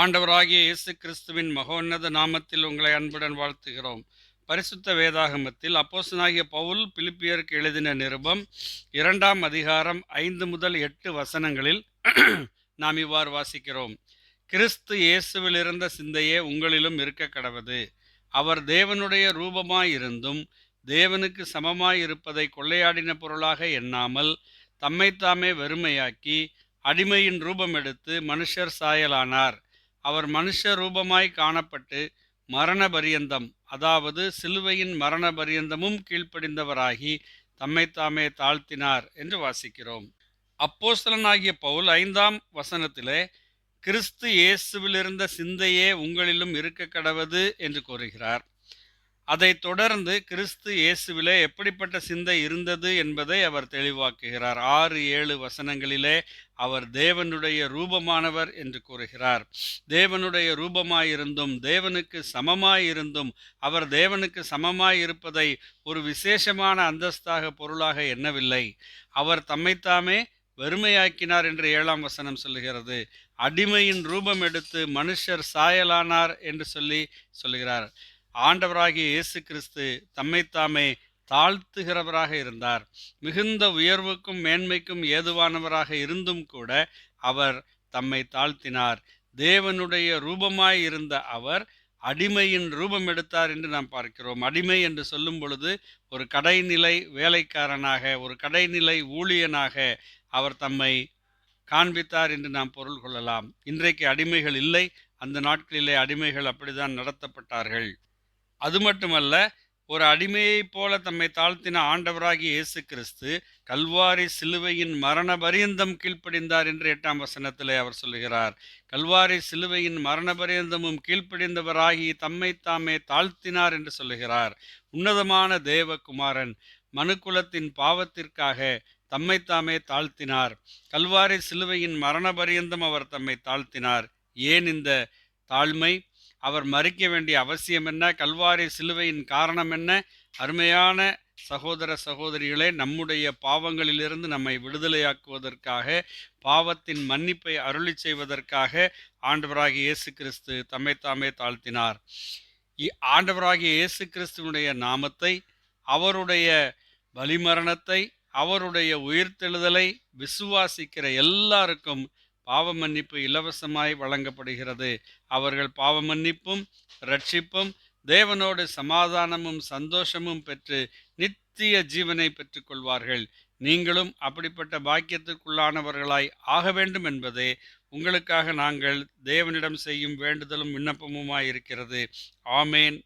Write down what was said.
ஆண்டவராகிய இயேசு கிறிஸ்துவின் மகோன்னத நாமத்தில் உங்களை அன்புடன் வாழ்த்துகிறோம். பரிசுத்த வேதாகமத்தில் அப்போசனாகிய பவுல் பிலிப்பியருக்கு எழுதின நிருபம் இரண்டாம் அதிகாரம் ஐந்து முதல் எட்டு வசனங்களில் நாம் இவ்வாறு வாசிக்கிறோம். கிறிஸ்து இயேசுவில் இருந்த சிந்தையே உங்களிலும் இருக்க கடவது. அவர் தேவனுடைய ரூபமாயிருந்தும் தேவனுக்கு சமமாயிருப்பதை கொள்ளையாடின பொருளாக எண்ணாமல் தம்மைத்தாமே வெறுமையாக்கி அடிமையின் ரூபம் எடுத்து மனுஷர் சாயலானார். அவர் மனுஷ ரூபமாய் காணப்பட்டு மரண பரியந்தம் அதாவது சிலுவையின் மரண பரியந்தமும் கீழ்ப்படிந்தவராகி தம்மைத்தாமே தாழ்த்தினார் என்று வாசிக்கிறோம். அப்போஸ்தலனாகிய பவுல் ஐந்தாம் வசனத்திலே கிறிஸ்து இயேசுவிலிருந்த சிந்தையே உங்களிலும் இருக்க கடவது என்று கூறுகிறார். அதைத் தொடர்ந்து கிறிஸ்து இயேசுவிலே எப்படிப்பட்ட சிந்தை இருந்தது என்பதை அவர் தெளிவாக்குகிறார். ஆறு ஏழு வசனங்களிலே அவர் தேவனுடைய ரூபமானவர் என்று கூறுகிறார். தேவனுடைய ரூபமாயிருந்தும் தேவனுக்கு சமமாயிருந்தும் அவர் தேவனுக்கு சமமாயிருப்பதை ஒரு விசேஷமான அந்தஸ்தாக பொருளாக எண்ணவில்லை. அவர் தம்மைத்தாமே வெறுமையாக்கினார் என்று ஏழாம் வசனம் சொல்லுகிறது. அடிமையின் ரூபம் எடுத்து மனுஷர் சாயலானார் என்று சொல்லி சொல்லுகிறார். ஆண்டவராகிய இயேசு கிறிஸ்து தம்மைத்தாமே தாழ்த்துகிறவராக இருந்தார். மிகுந்த உயர்வுக்கும் மேன்மைக்கும் ஏதுவானவராக இருந்தும் கூட அவர் தம்மை தாழ்த்தினார். தேவனுடைய ரூபமாய் இருந்த அவர் அடிமையின் ரூபம் எடுத்தார் என்று நாம் பார்க்கிறோம். அடிமை என்று சொல்லும் பொழுது ஒரு கடைநிலை வேலைக்காரனாக ஒரு கடைநிலை ஊழியனாக அவர் தம்மை காண்பித்தார் என்று நாம் பொருள் கொள்ளலாம். இன்றைக்கு அடிமைகள் இல்லை. அந்த நாட்களிலே அடிமைகள் அப்படிதான் நடத்தப்பட்டார்கள். அது மட்டுமல்ல ஒரு அடிமையைப் போல தம்மை தாழ்த்தின ஆண்டவராகிய இயேசு கிறிஸ்து கல்வாரி சிலுவையின் மரண பரியந்தம் கீழ்ப்படிந்தார் என்று எட்டாம் வசனத்திலே அவர் சொல்லுகிறார். கல்வாரி சிலுவையின் மரண பரியந்தமும் கீழ்ப்படிந்தவராகி தம்மை தாமே தாழ்த்தினார் என்று சொல்லுகிறார். உன்னதமான தேவகுமாரன் மனுக்குலத்தின் பாவத்திற்காக தம்மைத்தாமே தாழ்த்தினார். கல்வாரி சிலுவையின் மரண பரியந்தம் அவர் தம்மை தாழ்த்தினார். ஏன் இந்த தாழ்மை? அவர் மறிக்க வேண்டிய அவசியம் என்ன? கல்வாரி சிலுவையின் காரணம் என்ன? அருமையான சகோதர சகோதரிகளே நம்முடைய பாவங்களிலிருந்து நம்மை விடுதலையாக்குவதற்காக பாவத்தின் மன்னிப்பை அருளி செய்வதற்காக ஆண்டவராகிய இயேசு கிறிஸ்து தம்மைத்தாமே தாழ்த்தினார். ஆண்டவராகிய இயேசு கிறிஸ்துவனுடைய நாமத்தை அவருடைய பலிமரணத்தை அவருடைய உயிர்த்தெழுதலை விசுவாசிக்கிற எல்லாருக்கும் பாவ மன்னிப்பு இலவசமாய் வழங்கப்படுகிறது. அவர்கள் பாவ மன்னிப்பும் ரட்சிப்பும் தேவனோடு சமாதானமும் சந்தோஷமும் பெற்று நித்திய ஜீவனை பெற்றுக்கொள்வார்கள் நீங்களும் அப்படிப்பட்ட பாக்கியத்திற்குள்ளானவர்களாய் ஆக வேண்டும் என்பதே உங்களுக்காக நாங்கள் தேவனிடம் செய்யும் வேண்டுதலும் விண்ணப்பமுமாய் இருக்கிறது ஆமேன்.